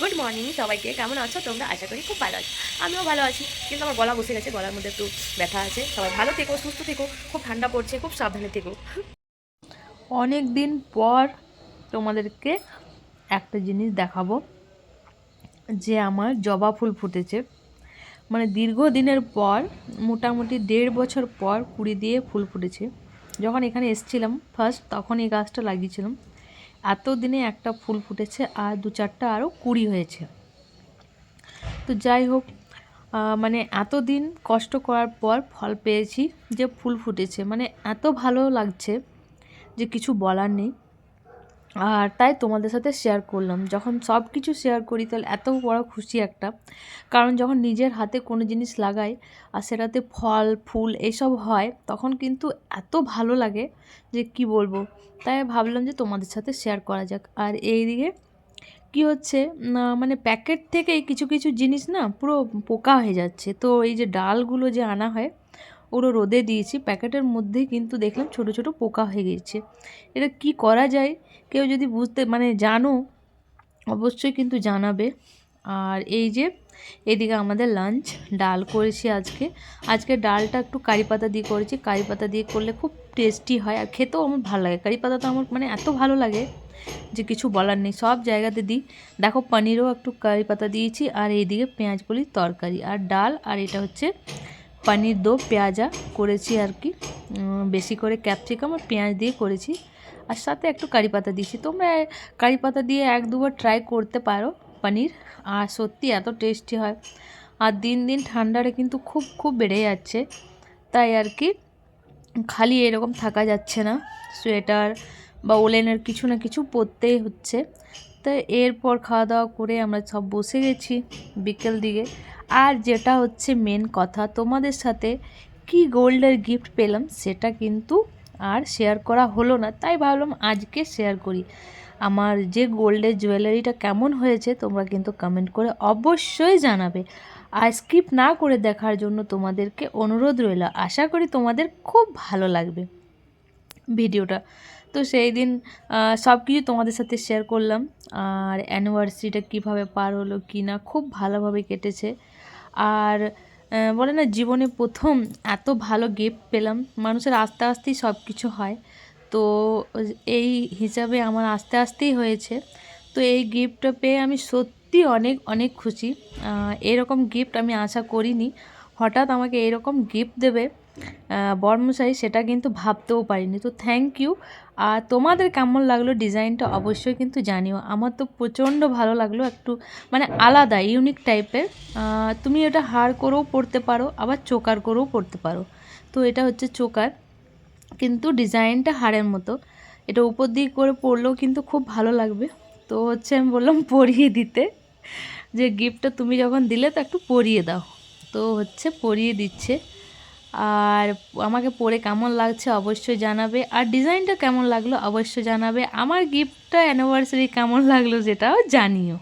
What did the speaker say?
Good morning সবাইকে, কেমন আছো তোমরা? আশা করি খুব ভালো আছো। আমিও ভালো আছি, কিন্তু আমার গলা বসে গেছে, গলার মধ্যে একটু ব্যথা আছে। সবাই ভালো থেকো, সুস্থ থেকো, খুব ঠান্ডা পড়ছে, খুব সাবধানে থেকো। অনেক দিন পর তোমাদেরকে একটা জিনিস দেখাবো, যে আমার জবা ফুল ফুটেছে। মানে দীর্ঘদিনের পর, মোটামুটি দেড় বছর পর কুড়ি দিয়ে ফুল ফুটেছে। যখন এখানে এসছিলাম ফার্স্ট তখন এই গাছটা লাগিয়েছিলাম। এত দিনে একটা ফুল ফুটেছে আর দু চারটা আরও কুড়ি হয়েছে। তো যাই হোক মানে এতদিন কষ্ট করার পর ফল পেয়েছি যে ফুল ফুটেছে। মানে এত ভালো লাগছে যে কিছু বলার নেই। আর তাই তোমাদের সাথে শেয়ার করলাম। যখন সব কিছু শেয়ার করি, তাহলে এত বড় খুশি একটা। কারণ যখন নিজের হাতে কোনো জিনিস লাগাই আর সেটাতে ফল, ফুল এইসব হয়, তখন কিন্তু এত ভালো লাগে যে কি বলব? তাই ভাবলাম যে তোমাদের সাথে শেয়ার করা যাক। আর এইদিকে কি হচ্ছে? মানে প্যাকেট থেকে কিছু কিছু জিনিস না পুরো পোকা হয়ে যাচ্ছে। তো এই যে ডালগুলো যে আনা হয় ওগুলো রোদে দিয়েছি। প্যাকেটের মধ্যেই কিন্তু দেখলাম ছোট ছোট পোকা হয়ে গেছে এটা কি করা যায়? কেউ যদি বুঝতে মানে জানো, অবশ্যই কিন্তু জানাবে। আর এই যে, এদিকে আমাদের লাঞ্চ ডাল করেছি আজকে। আজকে ডালটা একটু কারি পাতা দিয়ে করেছি। কারি পাতা দিয়ে করলে খুব টেস্টি হয় আর খেতেও আমার ভালো লাগে। কারি পাতা তো আমার মানে এত ভালো লাগে যে কিছু বলার নেই। সব জায়গাতে দিই। দেখো পনিরও একটু কারি পাতা দিয়েছি। আর এইদিকে পেঁয়াজ কলি তরকারি। আর ডাল, আর এটা হচ্ছে পনির দো, পেঁয়াজা করেছি আর কি। বেশি করে ক্যাপসিকাম আর পেঁয়াজ দিয়ে করেছি। আর সাথে একটু কারি পাতা দিয়েছি। তোমরা কারি পাতা দিয়ে এক দুবার ট্রাই করতে পারো পনির। আর সত্যি এত টেস্টি হয়। আর দিন দিন ঠান্ডাটা কিন্তু খুব খুব বেড়ে যাচ্ছে। তাই আর কি, খালি এরকম থাকা যাচ্ছে না। সোয়েটার বা ওলেনের কিছু না কিছু পরতেই হচ্ছে। তো এরপর খাওয়া দাওয়া করে আমরা সব বসে গেছি বিকেল দিকে। আর যেটা হচ্ছে মেন কথা, তোমাদের সাথে কি গোল্ডের গিফট পেলাম সেটা কিন্তু আর শেয়ার করা হলো না। তাই ভাবলাম আজকে শেয়ার করি। আমার যে গোল্ডের জুয়েলারিটা কেমন হয়েছে তোমরা কিন্তু কমেন্ট করে অবশ্যই জানাবে। আর স্কিপ না করে দেখার জন্য তোমাদেরকে অনুরোধ রইল। আশা করি তোমাদের খুব ভালো লাগবে ভিডিওটা। তো সেই দিন সব কিছু তোমাদের সাথে শেয়ার করলাম। আর অ্যানিভার্সারিটা কীভাবে পার হলো কি না খুব ভালোভাবে কেটেছে। আর বলে না, জীবনে প্রথম এত ভালো গিফট পেলাম। মানুষের আস্তে আস্তেই সব কিছু হয়। তো এই হিসাবে আমার আস্তে আস্তেই হয়েছে। তো এই গিফটটা পেয়ে আমি সত্যি অনেক অনেক খুশি। এরকম গিফট আমি আশা করিনি। হঠাৎ আমাকে এরকম গিফট দেবে বর্মশাই সেটা কিন্তু ভাবতেও পারিনি। তো থ্যাংক ইউ আর তোমাদের কেমন লাগল ডিজাইনটা অবশ্যই কিন্তু জানিও। আমার তো প্রচণ্ড ভালো লাগল, একটু মানে আলাদা ইউনিক টাইপের তুমি এটা হার করেও পড়তে পারো, আবার চোকার করেও পড়তে পারো। তো এটা হচ্ছে চোকার। কিন্তু ডিজাইনটা হাড়ের মতো। এটা উপর দিক করে পরলেও কিন্তু খুব ভালো লাগবে। তো হচ্ছে আমি বললাম পরিয়ে দিতে। যে গিফটটা তুমি যখন দিলে, তো একটু পরিয়ে দাও। তো হচ্ছে পরিয়ে দিচ্ছে। আর আমাকে পরে কেমন লাগছে অবশ্যই জানাবে। আর ডিজাইনটা কেমন লাগল অবশ্যই জানাবে। আমার গিফটটা অ্যানিভার্সারি কেমন লাগল যেটাও জানিও।